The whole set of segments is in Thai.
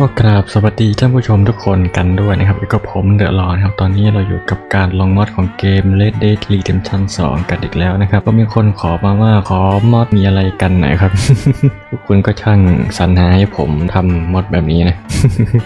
ก็กราบสวัสดีท่านผู้ชมทุกคนกันด้วยนะครับก็ผมเดอะรอนครับ ตอนนี้เราอยู่กับการลองมอดของเกม Red Dead Redemption 2 กันอีกแล้วนะครับ ก็มีคนขอมาว่าขอมอดมีอะไรกันหน่อยครับ ทุกคนก็ช่างสรรหาให้ผมทำมดแบบนี้นะ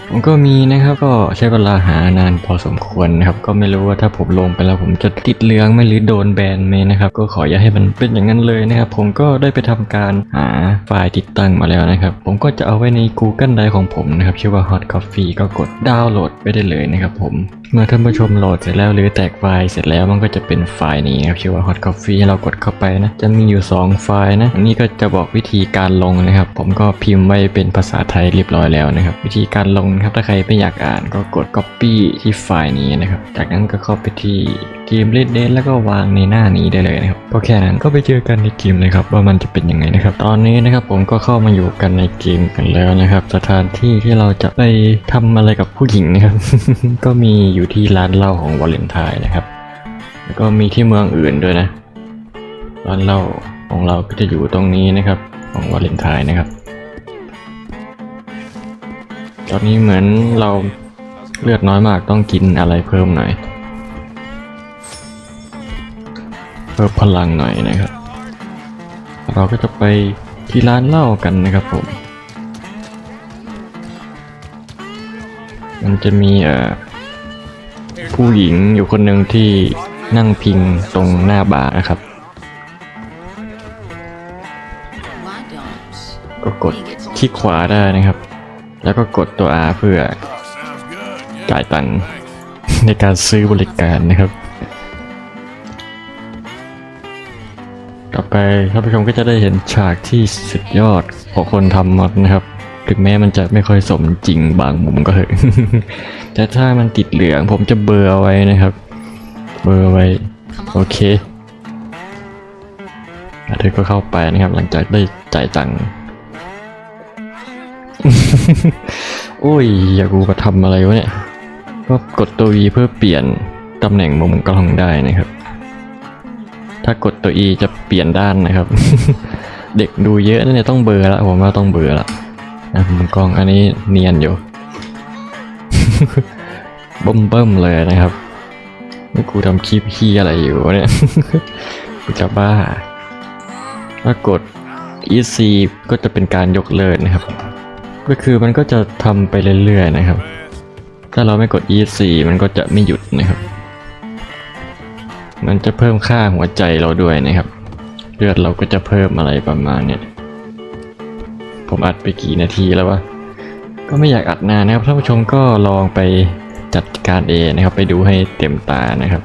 ผมก็มีนะครับก็ใช้เวลาหานานพอสมควรนะครับ ก็ไม่รู้ว่าถ้าผมลงไปแล้วผมจะติดเหลืองไหมหรือโดนแบนไหมนะครับ ก็ขออย่าให้มันเป็นอย่างนั้นเลยนะครับ ผมก็ได้ไปทำการหาไฟล์ติดตั้งมาแล้วนะครับ ผมก็จะเอาไว้ใน Google Drive ของผมนะครับ ชื่อว่า Hot Coffee ก็กดดาวน์โหลดไปได้เลยนะครับผม เมื่อท่านผู้ชมโหลดเสร็จแล้วหรือแตกไฟล์เสร็จแล้วมันก็จะเป็นไฟล์นี้นะครับชื่อว่า Hot Coffee ให้เรากดเข้าไปนะ จะมีอยู่ 2 ไฟล์นะ นี่ก็จะบอกวิธีการลงนะครับ ผมก็พิมพ์ไว้เป็นภาษาไทยเรียบร้อยแล้วนะครับ วิธีการลงครับถ้าใครไม่อยากอ่านก็กด Copy ที่ไฟล์นี้นะครับ จากนั้นก็เข้าไปที่ เกม Red Dead แล้วก็วางในหน้านี้ได้เลยนะครับก็แค่นั้นก็ไปเจอกันในเกมเลยครับว่ามันจะเป็นยังไงนะครับ ตอนนี้นะครับผมก็เข้ามาอยู่กันในเกมกันแล้วนะครับ สถานที่ที่เราจะไปทำอะไรกับผู้หญิงนะครับ ก็มีอยู่ที่ร้านเหล้าของวาเลนไทน์นะครับ แล้วก็มีที่เมืองอื่นด้วยนะ ร้านเหล้าของเราก็จะอยู่ตรงนี้นะครับ ของวาเลนไทน์นะครับ ตอนนี้เหมือนเราเลือดน้อยมากต้องกินอะไรเพิ่มหน่อย เพิ่มพลังหน่อยนะครับ เราก็จะไปที่ร้านเหล้ากันนะครับผม มันจะมีผู้หญิงอยู่คนหนึ่งที่นั่งพิงตรงหน้าบาร์นะครับ ก็กดคลิกขวาได้นะครับ แล้วก็กดตัว R เพื่อจ่ายตังค์ในการซื้อบริการนะครับ ไปท่านผู้ชมก็จะได้เห็นฉากที่สุดยอดของคนทำมอดนะครับ ถึงแม้มันจะไม่ค่อยสมจริงบางมุมก็เถอะแต่ถ้ามันติดเหลืองผมจะเบอร์ไว้นะครับ เบอร์ไว้ โอเคแล้วเธอก็เข้าไปนะครับ หลังจากได้จ่ายตังค์โอ้ย อยากกูมาทำอะไรวะเนี่ย ก็กดตัว V เพื่อเปลี่ยนตำแหน่งมุมกล้องได้นะครับ ถ้ากดตัว E จะเปลี่ยนด้านนะครับ เด็กดูเยอะนเนี่ยต้องเบอร์ละผมว่าต้องเบอร์ละนะมุมกล้องอันนี้เนียนอยู่เบิ่มเบิ่มๆเลยนะครับนี่กูทำคลิปขี้อะไรอยู่เนี่ยกูจะบ้า ถ้ากด EC ก็จะเป็นการยกเลิกนะครับ ก็คือมันก็จะทำไปเรื่อยๆนะครับ ถ้าเราไม่กด EC มันก็จะไม่หยุดนะครับ มันจะเพิ่มค่าหัวใจเราด้วยนะครับ เลือดเราก็จะเพิ่มอะไรประมาณเนี้ยผมอัดไปกี่นาทีแล้ววะก็ไม่อยากอัดนานนะครับท่านผู้ชมก็ลองไปจัดการเองนะครับ ไปดูให้เต็มตานะครับ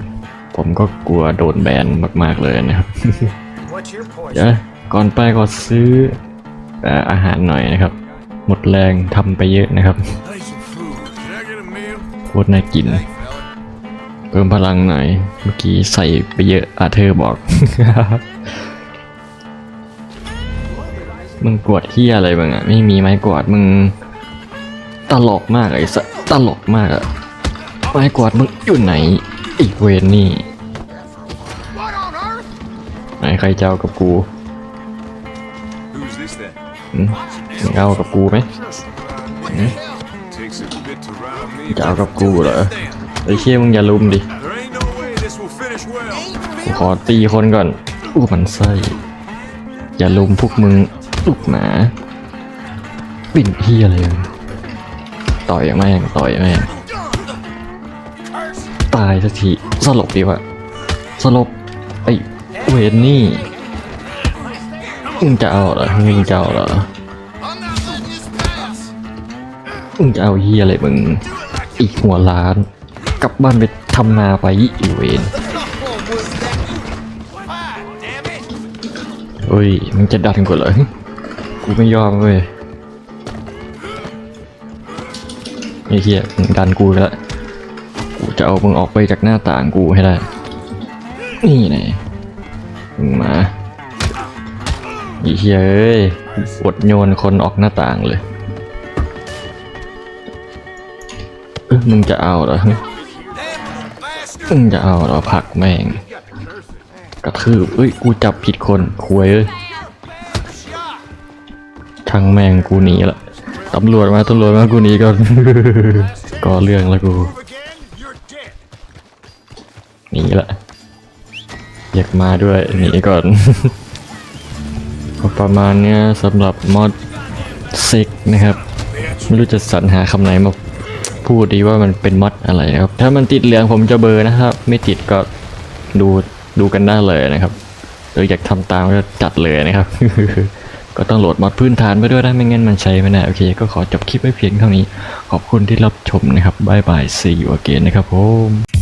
ผมก็กลัวโดนแบนมาก ๆเลยนะครับ What's your เดี๋ยว poison? นะก่อนไปก็ซื้อเอ่ออาหารหน่อยนะครับ หมดแรงทำไปเยอะนะครับ Hey, some food. Can I get a meal? โคตรน่ากิน Hey, fella. เพิ่มพลังหน่อย เมื่อกี้ใส่ไปเยอะอาเธอบอก มึงกวดเที่อะไรมึงอะไม่มีไม้กวาดมึง ตลกมากไอ้สัตลกมากอะไม้กวาดมึงอยู่ไหน อีกเวนนี่ไหนใครเจะเอากับกู Who's this then? หืมมึงเอากับกูไหม What the hell? Takes a bit to rile me. จะเอากับกูเหรอ ไอ้เชี่ยมึงอย่าลุมดิขอตีคนก่อนอู้มันไส้อย่าลุมพวกมึงลูกหมาปิ่นเพี่อะไรต่อยแม่งต่อยแม่งตายสักทีสลบดีวะสลบไอ้เวนนี่มึงจะเอาเหรอมึงจะเอาเหรอมึงจะเอาเฮียอะไรมึงอีกหัวล้าน กลับบ้านไปทำนาไปอีเวนเฮ้ยมึงจะดันกูเหรอกูไม่ยอมเว้ยไอ้เฮียมึงดันกูแล้วกูจะเอามึงออกไปจากหน้าต่างกูให้ได้ นี่ไงมึงมาไอ้เฮียเอ้ยอดโยนคนออกหน้าต่างเลยเอ้ยมึงจะเอาเหรอ มึงจะเอาเรอผลักแม่ง กระทืบเอ้ย กูจับผิดคนคุยเอ้ย Shot. ช่างแม่งกูหนีละตำรวจมาตำรวจมากูหนีก่อนก่อเรื่องแล้วกูหนีละอยากมาด้วยหนีก่อนประมาณเนี้ยสำหรับมอดซิกนะครับ ไม่รู้จะสรรหาคำไหนมา พูดดีว่ามันเป็นมอดอะไรนะครับ ถ้ามันติดเหลืองผมจะเบอร์นะครับ ไม่ติดก็ดูดูกันได้เลยนะครับหรืออยากทำตามก็จัดเลยนะครับ ก็ต้องโหลดมอดพื้นฐานไปด้วยนะไม่งั้นมันใช้ไม่ได้โอเค ก็ขอจบคลิปไว้เพียงเท่านี้ ขอบคุณที่รับชมนะครับบายบาย see you again นะครับผม